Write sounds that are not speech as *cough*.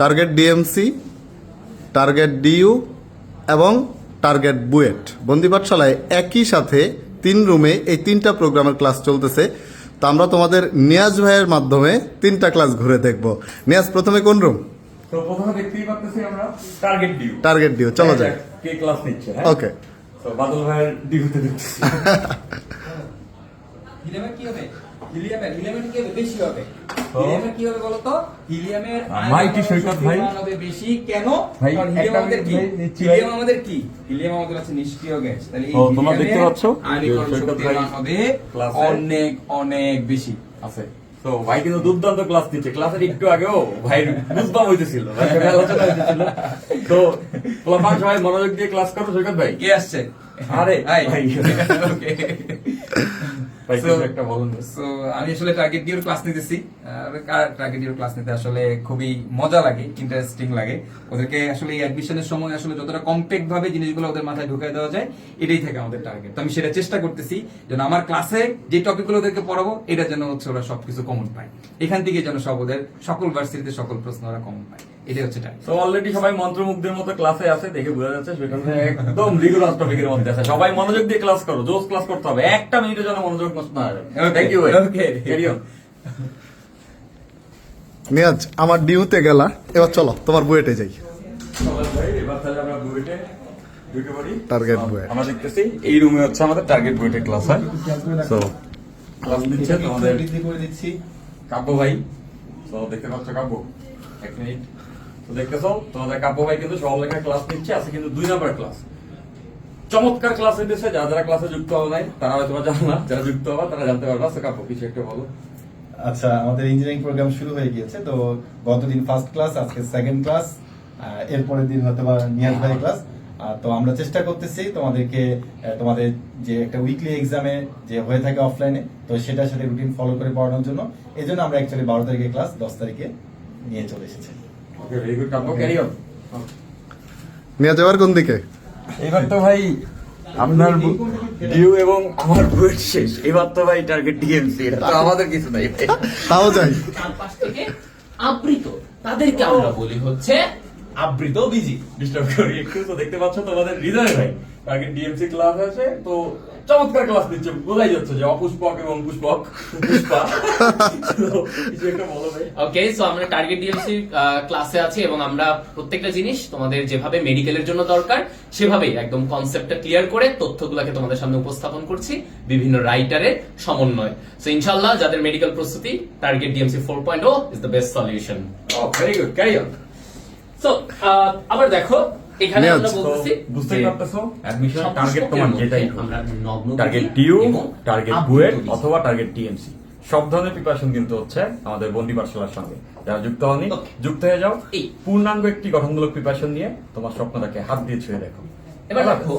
Target DMC target DU এবং target BUET. বন্দি পাঠশালায় একই সাথে তিন রুমে এই তিনটা প্রোগ্রামের ক্লাস চলতেছে। তো আমরা তোমাদের নিয়াজ ভাইয়ের মাধ্যমে তিনটা ক্লাস ঘুরে দেখব। নিয়াজ প্রথমে কোন রুম? তো প্রথমে দেখতেই পাচ্ছি আমরা টার্গেট ডিউ টার্গেট ডিউ চলো যাই। কে ক্লাস নিচ্ছে হ্যাঁ? ওকে তো বাদল ভাইয়ের ডিউতে দেখছি *laughs* হিলিয়ামের কি হবে হিলিয়ামের হিলিয়ামের কি হবে? বেশি হবে হিলিয়ামের কি হবে বলতো হিলিয়ামের মাইটি সৈকত ভাই? হবে বেশি। কেন? কারণ হিলিয়াম আমাদের কি মিনিট ভাই, নিচ্ছি। ভাই। হিলিয়াম আমাদের কি? হিলিয়াম আমাদের আছে নিষ্ক্রিয় গ্যাস। তাহলে এই তোমরা দেখতে পাচ্ছ? আয়নীকরণ সৈকত শক্তির ভাই হবে অনেক অনেক বেশি। আছে। তো ভাই কিন্তু দুর্দান্ত ক্লাস নিচ্ছে ক্লাসের একটু আগেও ভাই বুঝবাম হইতেছিল। আলোচনা তো পোলাপান সবাই মনোযোগ দিয়ে ক্লাস করো সৈকত ভাই। কে আসছে? আরে, ভাই। ওকে *laughs* আমি আসলে টার্গেট ডিওর ক্লাস নিতেছি। টার্গেট ডিওর ক্লাস নিতে আসলে খুবই মজা লাগে ইন্টারেস্টিং লাগে। ওদেরকে আসলে অ্যাডমিশনের সময় আসলে যতটা কম্প্যাক্ট ভাবে জিনিসগুলো ওদের মাথায় ঢুকাই দেওয়া যায় এটাই থাকে আমাদের টার্গেট তো আমি সেটা চেষ্টা করতেছি যেন আমার ক্লাসে যে টপিকগুলো ওদেরকে পড়াবো এটা যেন হচ্ছে ওরা সবকিছু কমন পায়। এখান থেকে যেন সব ওদের সকল ভার্সিটিতে সকল প্রশ্ন ওরা কমন পায়। এটাই হচ্ছে টার্গেট তো অলরেডি সবাই মন্ত্রমুগ্ধের মতো ক্লাসে আছে দেখে বোঝা যাচ্ছে সেখানে একদম রিগুলার টপিকের মধ্যে আছে। সবাই মনোযোগ দিয়ে ক্লাস করো জোস ক্লাস করতে হবে। একটা মিনিটের জন্য মনোযোগ নষ্ট না থ্যাংক ইউ. নিয়াজ আমার ডিউতে গেলা এবার চলো তোমার বুয়েটে যাই। এবার তাহলে আমরা বুয়েটে। আমরা দেখতেছি এই রুমে হচ্ছে আমাদের টার্গেট বুয়েটে ক্লাস হয়। সো ক্লাস দিচ্ছে তোমাদের করে দিচ্ছি। কাব্য ভাই। তো দেখতে পাচ্ছ কাব্য? এক মিনিট তোমাদের কাব্য ভাই কিন্তু ক্লাস নিচ্ছে আছে কিন্তু দুই ক্লাস চমৎকার ক্লাস যারা যারা ক্লাসে যুক্ত নাই, তারা হয়তো জানো না, যারা যুক্ত তারা জানতে পারবে। তো কাব্য, কিছু একটা বলো। আচ্ছা আমাদের ইঞ্জিনিয়ারিং প্রোগ্রাম শুরু হয়ে গিয়েছে, তো গতদিন ফার্স্ট ক্লাস আজকে সেকেন্ড ক্লাস এরপরের দিন হয়তো বা নিয়াজ ভাই ক্লাস তো আমরা চেষ্টা করতেছি তোমাদেরকে তোমাদের যে একটা উইকলি এক্সামে যে হয়ে থাকে অফলাইনে তো সেটার সাথে রুটিন ফলো করে পড়ানোর জন্য। এই জন্য আমরা অ্যাকচুয়ালি বারো তারিখে ক্লাস দশ তারিখে নিয়ে চলে এসেছি। Okay very good Kabya carry on Niaz এবার কোন দিকে? এবার তো ভাই আপনার ডিউ এবং আমার বুয়েট শেষ। এবার তো ভাই টার্গেট ডিএমসি এটা তো আমাদের কিছু নাই তাও যাই। চারপাশ থেকে আবৃত। তাদেরকে আমরা বলি হচ্ছে আবৃত বিজি। ডিস্টার্ব করি। একটু তো দেখতে পাচ্ছ তোমাদের হৃদয় ভাই। আগে ডিএমসি ক্লাস আছে তো চমৎকার ক্লাস দিচ্ছে বোঝাই যাচ্ছে যে অপুষ্পক এবং পুষ্পক পুষ্পা। কিছু একটা বলো ভাই। ওকে সো আমরা টার্গেট ডিএমসি ক্লাসে আছি এবং আমরা প্রত্যেকটা জিনিস তোমাদের যেভাবে মেডিকেলের জন্য দরকার সেভাবেই একদম কনসেপ্টটা ক্লিয়ার করে তথ্যগুলোকে তোমাদের সামনে উপস্থাপন করছি বিভিন্ন রাইটারের সমন্বয়। সো ইনশাআল্লাহ যাদের মেডিকেল প্রস্তুতি টার্গেট ডিএমসি ফোর পয়েন্ট ও is the best solution O very good carry on so আবার দেখো এখানে আমরা বলতেছি বুঝতে পারতেছো? অ্যাডমিশন সব টার্গেট তোমার যেটাই আমরা নগ্ন টার্গেট ডিউ টার্গেট বুয়েট অথবা টার্গেট টিএমসি সব ধরনের প্রিপারেশন কিন্তু হচ্ছে আমাদের বন্দি পাঠশালার সঙ্গে। যারা যুক্ত হয়নি যুক্ত হয়ে যাও। পূর্ণাঙ্গ একটি গঠনমূলক প্রিপারেশন নিয়ে তোমার স্বপ্নটাকে হাত দিয়ে ছুঁয়ে দেখো। এবার দেখো